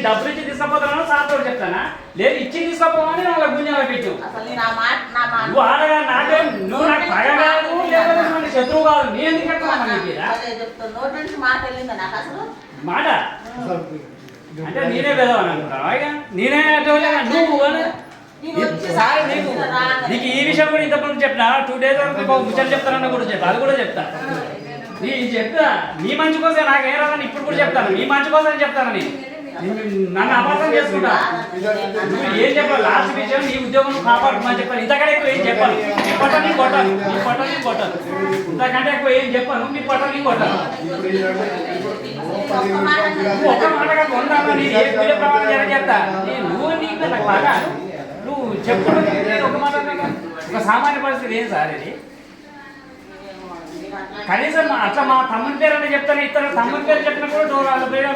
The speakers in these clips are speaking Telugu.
నేను డబ్బులు ఇచ్చి తీసుకుపోతాను సార్ చెప్తానా? లేదు ఇచ్చి తీసుకుపోమని వాళ్ళ గుంజాల పెట్టు అసలు నేను ఆ మాట నా మాట నువ్వు ఆడగా నాకేం నువ్వు నాకు పగ కాదు లేకపోతే శత్రువు కాదు. నేను ఎందుకు నుంచి మాట అంటే నేనే పెదవాను అనుకుంటాను ఇక నేనే అటోలే నువ్వు నీకు. ఈ విషయం కూడా ఇంతకుముందు చెప్పిన? టూ డేస్ వరకు ఒక ముచ్చట చెప్తానన్న కూడా చెప్పా. అది కూడా చెప్తా. నీ చెప్తా నీ మంచి కోసం నాకు ఏ రాదని ఇప్పుడు కూడా చెప్తాను. నీ మంచి కోసం చెప్తాను నేను. నిన్ను- అపార్థం చేసుకుంటా. నువ్వు ఏం చెప్పాలి? లాస్ట్ విషయం నీ ఉద్యోగం కాపాడుకోమని చెప్పాను ఇంతకంటే ఎక్కువ ఏం చెప్పాను నీ పొట్ట నీ కొట్టాను నీ పొట్ట నీ కొట్టాను ఇంతకంటే ఎక్కువ ఏం చెప్పాను? నీ పొట్ట నీ కొట్టాను నువ్వు ఒక్క మాట కాదు వంద అన్నా నీ ఏ వీడియో ప్రమాణం జర చెప్తా? నీ నువ్వు నీకు నాకు బాగా నువ్వు చెప్పుడు ఒక మాట. ఒక సామాన్య పరిస్థితి ఏం సార్ ఇది? కనీసం అట్లా మా తమ్ముని పేరు అంటే చెప్తాను ఇతను తమ్ముని పేరు చెప్పిన కూడా డోర్ వాళ్ళ పేరు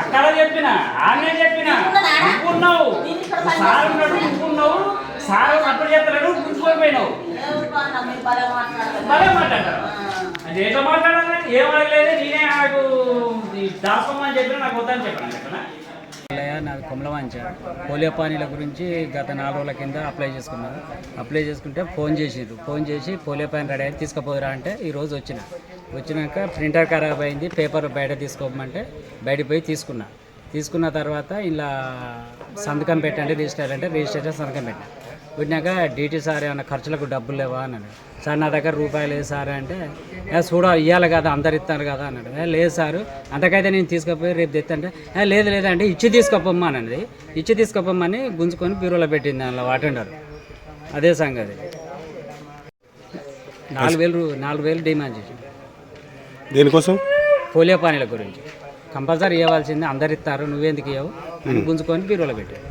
అక్కడ చెప్పిన ఆమె చెప్పిన నువ్వు ఉన్నావు సార్ ఉన్నాడు నువ్వు ఉన్నావు సార్ అప్పుడు చెప్తాడు గుంజుకొని పోయినావు ఎవరు బాగా భలే మాట్లాడతారు. అది ఎట్లా మాట్లాడాలి ఏం అడగలేదు నేనే నాకు దాసం అని చెప్పిన నాకు వద్దని చెప్పాను చెప్పనా? నాది కొమలవంచ పోలియో పానీల గురించి గత నాలుగు రోజుల కింద అప్లై చేసుకున్నాను. అప్లై చేసుకుంటే ఫోన్ చేసిండ్రు ఫోన్ చేసి పోలియో పానీ రెడీ అయితే తీసుకుపోదురా అంటే ఈరోజు రోజు వచ్చిన. వచ్చినాక ప్రింటర్ ఖరాబ్ అయింది పేపర్ బయట తీసుకోమంటే బయటకు పోయి తీసుకున్నా. తీసుకున్న తర్వాత ఇలా సంతకం పెట్టండి రిజిస్టర్ అంటే రిజిస్ట్రేషన్ సంతకం పెట్టాను పెట్టినాక డీటీ సార్ ఏమైనా ఖర్చులకు డబ్బులు లేవా అన్నాడు. సార్ నా దగ్గర రూపాయలు లేదు సార్ అంటే చూడ ఇవ్వాలి కదా అందరు ఇస్తారు కదా అన్నాడు. లేదు సారు అంతకైతే నేను తీసుకుపోయి రేపు తెత్తంటే లేదు లేదంటే ఇచ్చి తీసుకుపోమ్మా అన్నది. ఇచ్చి తీసుకుపోమ్మని గుంజుకొని బ్యూరోలో పెట్టింది అందులో అటెండర్ అదే సంగతి. నాలుగు వేలు రూ- నాలుగు వేలు డిమాండ్ చేసింది దేనికోసం? పోలియో పానీల గురించి. కంపల్సరీ ఇవ్వాల్సింది అందరు ఇస్తారు నువ్వెందుకు ఇవ్వవు అని గుంజుకొని బీరోలో పెట్టాడు